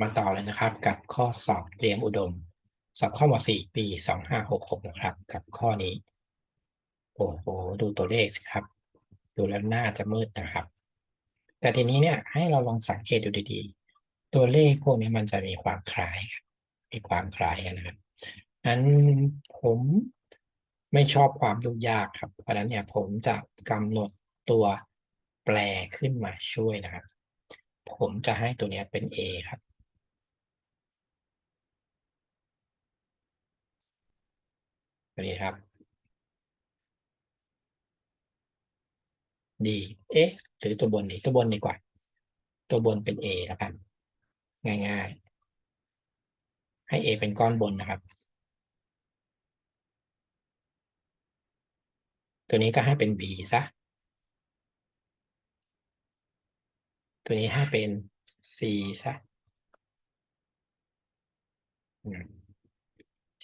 มาต่อเลยนะครับ กับข้อสอบเตรียมอุดม สอบข้อม .4 ปี 2566 นะครับ กับข้อนี้ โอ้โห ดูตัวเลขสิครับ ดูแล้วน่าจะมืดนะครับ แต่ทีนี้เนี่ยให้เราลองสังเกตดูดีๆ ตัวเลขพวกนี้มันจะมีความคล้ายกันมีความคล้ายกันนะครับนั้นผมไม่ชอบความยุ่งยากครับ เพราะนั้นเนี่ยผมจะกำหนดตัวแปรขึ้นมาช่วยนะครับ ผมจะให้ตัวเนี้ยเป็น A ครับ ตัวนี้ครับ ดี เอ๊ะ หรือตัวบนดีตัวบนดีกว่า ตัวบนเป็น A แล้วกันง่ายๆ ให้ A เป็นก้อนบนนะครับ ตัวนี้ก็ให้เป็น B ซะ ตัวนี้ให้เป็น C ซะ อืม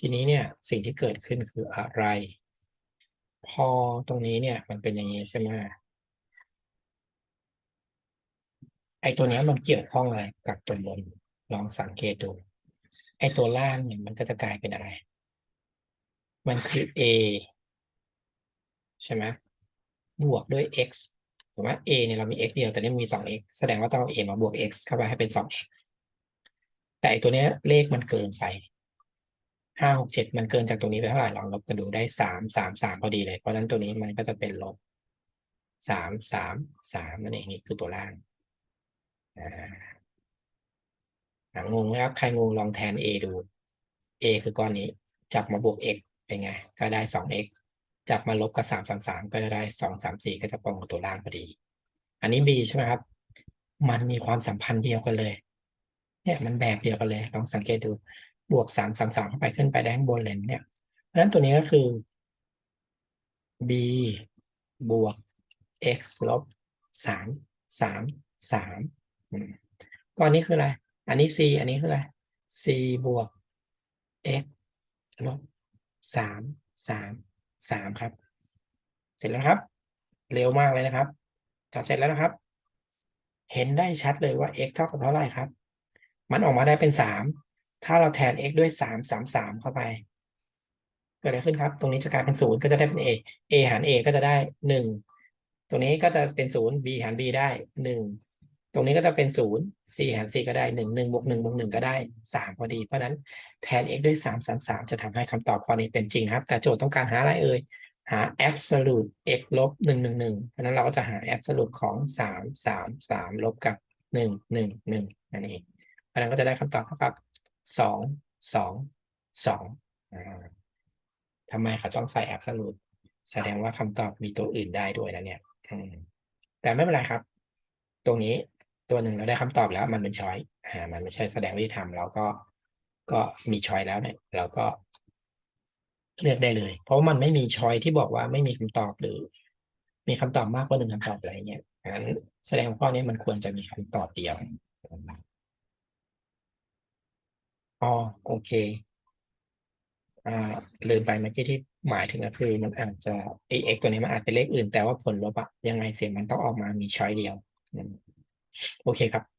ทีนี้เนี่ยสิ่งที่เกิดขึ้นคืออะไร พอตรงนี้เนี่ยมันเป็นอย่างนี้ใช่ไหมไอ้ตัวเนี้ยมันเกี่ยวข้องอะไรกับตัวบนลองสังเกตดู ไอ้ตัวล่างเนี่ยมันก็จะกลายเป็นอะไร มันคือ a ใช่ไหมบวกด้วย x ถูกไหม a เนี่ยเรามี x เดียวแต่นี่มีสอง x แสดงว่าต้องเอา a มาบวก x เข้าไปให้เป็นสอง x แต่ไอ้ตัวเนี้ยเลขมันเกินไป ห้าหกเจ็ดมันเกินจากตรงนี้ไปเท่าไหร่ลองลบกันดูได้สามสามสามพอดีเลย เพราะนั้นตัวนี้มันก็จะเป็นลบสามสามสามนั่นเองนี่คือตัวล่างอ่าหงงไหมครับ ใครงงลองแทน a ดู a คือก้อนนี้ จับมาบวก x เป็นไง ก็ได้สอง x จับมาลบกับสามสามสามก็จะได้สองสามสี่ก็จะตรงกับตัวล่างพอดี อันนี้ b ใช่ไหมครับ มันมีความสัมพันธ์เดียวกันเลยเนี่ยมันแบบเดียวกันเลยลองสังเกตดู บวกสามสามสามเข้าไปขึ้นไปได้ข้างบนเลยเนี่ยเพราะฉะนั้นตัวนี้ก็คือ b บวก x ลบสามสามสามก้อนนี้คืออะไร อันนี้ c อันนี้คืออะไร c บวก x ลบสามสามสามครับ เสร็จแล้วครับ เร็วมากเลยนะครับจะเสร็จแล้วนะครับ เห็นได้ชัดเลยว่า x เท่ากับเท่าไหร่ครับ มันออกมาได้เป็นสาม ถ้าเราแทน x ด้วยสามสามสามเข้าไป เกิดอะไรขึ้นครับ ตรงนี้จะกลายเป็นศูนย์ก็จะได้เป็น a a หาร a ก็จะได้หนึ่งตรงนี้ก็จะเป็นศูนย์ b หาร b ได้หนึ่งตรงนี้ก็จะเป็นศูนย์ c หาร c ก็ได้หนึ่งหนึ่งบวกหนึ่งบวกหนึ่งก็ได้สามพอดี เพราะนั้นแทน x ด้วยสามสามสามจะทำให้คำตอบข้อนี้เป็นจริงครับ แต่โจทย์ต้องการหาอะไรเอ่ยหา absolute x ลบหนึ่งหนึ่งหนึ่งเพราะนั้นเราก็จะหา absolute ของสามสามสามลบกับหนึ่งหนึ่งหนึ่งนั่นเองเพราะนั้นก็จะได้คำตอบเท่ากับ สองสองสองทำไมเขาต้องใส่ absolute แสดงว่าคำตอบมีตัวอื่นได้ด้วยนะเนี่ยแต่ไม่เป็นไรครับ ตรงนี้ตัวหนึ่งเราได้คำตอบแล้วมันเป็นช้อยอ่ามันไม่ใช่แสดงวิธีทำเราก็ก็มีช้อยแล้วเนี่ยเราก็เลือกได้เลย เพราะมันไม่มีช้อยที่บอกว่าไม่มีคำตอบหรือ มีคำตอบมากกว่าหนึ่งคำตอบอะไรเงี้ยงั้นแสดงข้อนี้มันควรจะมีคำตอบเดียว อ๋อโอเค อ่าลืมไปเมื่อกี้ที่หมายถึงก็คือ มันอาจจะ x ตัวนี้มันอาจเป็นเลขอื่น แต่ว่าผลลบอะยังไงเสียงมันต้องออกมามีช้อยเดียว โอเคครับ